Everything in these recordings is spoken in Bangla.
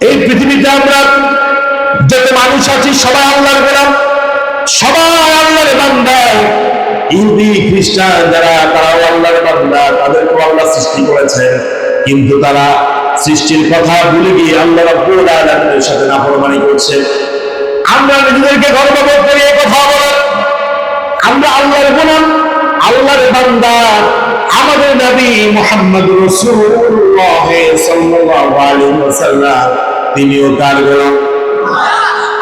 এই পৃথিবীতে আমরা যত মানুষ আছি, সবাই আল্লাহর গোলাম, সবাই আল্লাহর বান্দা। ইহুদি, খ্রিস্টান যারা তারা আল্লাহর বান্দা, তাদেরকেও আল্লাহ সৃষ্টি করেছেন। কিন্তু তারা সৃষ্টির কথা ভুলে গিয়ে আল্লাহ রাব্বুল আলামিনের সাথে নাফরমানি করছে। আমরা নিজেদেরকে গর্ববোধ করি এই কথা বলেন আমরা আল্লাহর গোলাম, আল্লাহর বান্দা। আমাদের নবী মুহাম্মদ রাসূলুল্লাহ সাল্লাল্লাহু আলাইহি ওয়াসাল্লাম, তিনিও কার গোলাম।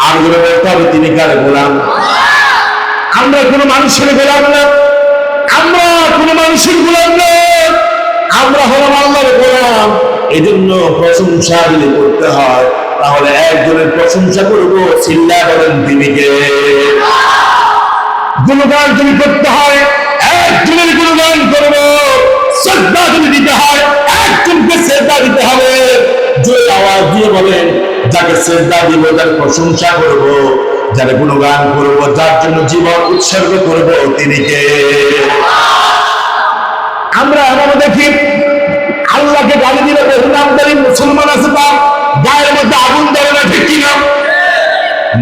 আরগুলো বলতে হবে তিনি কার গোলাম? আমরা কোনো মানুষের গোলাম না। আমরা কোনো মানুষের গোলাম না। আমরা হলাম আল্লাহর গোলাম। এজন্য প্রশংসা যদি করতে হয়, তাহলে একজনের প্রশংসা করব চিল্লা করেন তিনি কে? গুণগান যদি করতে হয় একজনের গুণগান করব। শ্রদ্ধা যদি দিতে হয়, একজনকে শ্রদ্ধা দিতে হবে। জোরে আওয়াজ দিয়ে বলেন যাকে শ্রদ্ধা দিব যার প্রশংসা করব। যার গুণগান করব, যার জন্য জীবন উৎসর্গ করব, তিনি কে? আমরা এমন দেখি, আল্লাহকে গালি দিলে বহু নামদারি মুসলমান আছে তার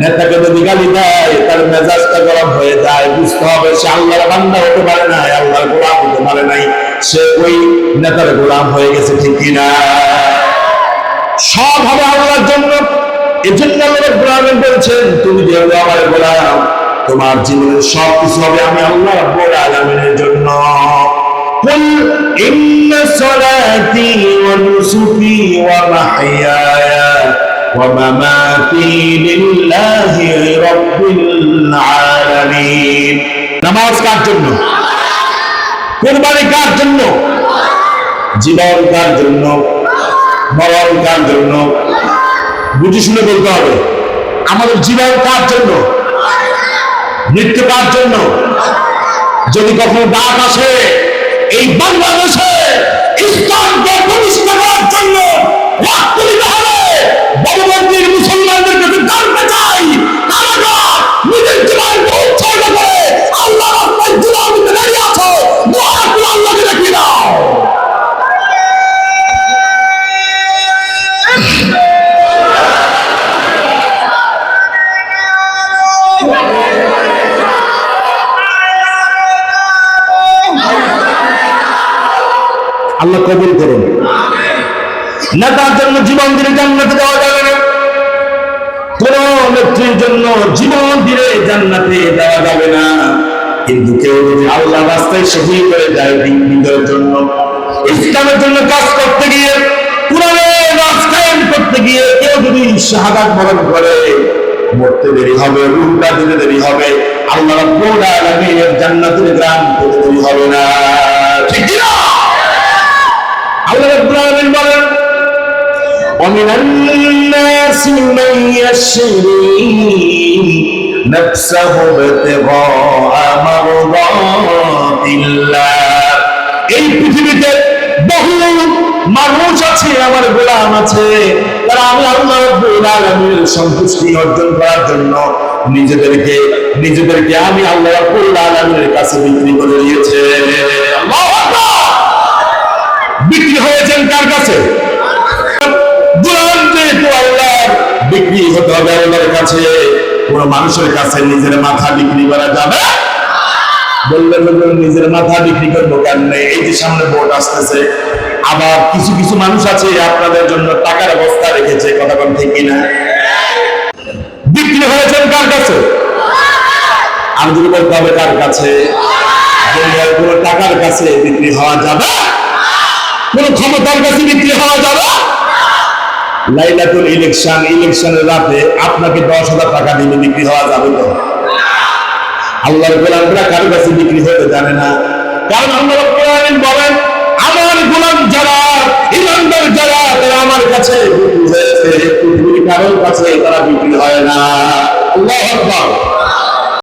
নেতাকে যদি গালি দেয় তার মেজাজটা গরম হয়ে যায় বুঝতে হবে সে আল্লাহর বান্দা হতে পারে নাই আল্লাহর গোলাম হতে পারে নাই সে ওই নেতার গোলাম হয়ে গেছে ঠিক কিনা সব হবে আল্লাহর জন্য এই জন্য আল্লাহ রাব্বুল আলামিন বলছেন তুমি যেহেতু আমার গোলাম তোমার জীবনের সব কিছু হবে আমি আল্লাহ রাব্বুল আলামিনের জন্য قل إن صلاتي ونسكي ومحياي ومماتي لله رب العالمين নামাজ কার জন্য কোরবানি কার জন্য জীবন কার জন্য মরণ কার জন্য বুঝে শুনে বলতে হবে আমাদের জীবন কার জন্য মৃত্যু কার জন্য যদি কখনো ডাক আসে এই বাংলাদেশে ইসলামকে আল্লাহ কবুল করুন। না তার জন্য জীবন দিলে জান্নাতে দেওয়া যাবে না। কোন নেত্রীর জন্য জীবন দিলে জান্নাতে দেওয়া যাবে না। কিন্তু কেউ যদি আল্লাহ রাস্তায় শহীদ করে যায় বিঘ্নিতের জন্য, ইসলামের জন্য কাজ করতে গিয়ে রাজ কায়েম করতে গিয়ে কেউ যদি শাহাদাত বরণ করে, মরতে দেরি হবে রূপটা দিতে দেরি হবে, আল্লাহ রাব্বুল আলামিনের জান্নাতের গ্রাম করতে দেরি হবে না ঠিক কি না আল্লাহ রাব্বুল আলামিন বলেন ومن الناس من يشري نفسه ابتغاء مرضات الله এই পৃথিবীতে বহু মানুষ আছে আমার গোলাম আছে তারা আমি আল্লাহ রাব্বুল আলামিনের সন্তুষ্টি অর্জন করার জন্য নিজেদেরকে নিজেদেরকে আমি আল্লাহ রাব্বুল আলামিনের কাছে বিক্রি করে দিয়েছে আল্লাহু আকবার বিক্রি হয়েছেন কার কাছে বিক্রি হতে হবে আল্লাহর কাছে। কোন মানুষের কাছে নিজের মাথা বিক্রি করা যাবে? নিজের মাথা বিক্রি করব কেন এই যে সামনে ভোট আসতেছে। আবার কিছু কিছু মানুষ আছে, আপনাদের জন্য টাকার অবস্থা রেখেছে, কথা কোন ঠিক কিনা? বিক্রি হয়েছেন কার কাছে? আমি যদি বলতে হবে কার কাছে? কোনো টাকার কাছে বিক্রি হওয়া যাবে? কোন ক্ষমতার কাছে বিক্রি হওয়া যাবে? লাইলাতুল ইলেকশন, ইলেকশনের রাতে আপনাকে দশ হাজার টাকা দিলে বিক্রি হওয়া যাবে তো? আল্লাহর গোলামরা কারও কাছে বিক্রি হতে জানে না। কারণ আল্লাহ বলেন, আমার গোলাম যারা, ইমানদার যারা, তারা আমার কাছে হয়েছে। পৃথিবীর কারোর কাছে তারা বিক্রি হয় না। আল্লাহ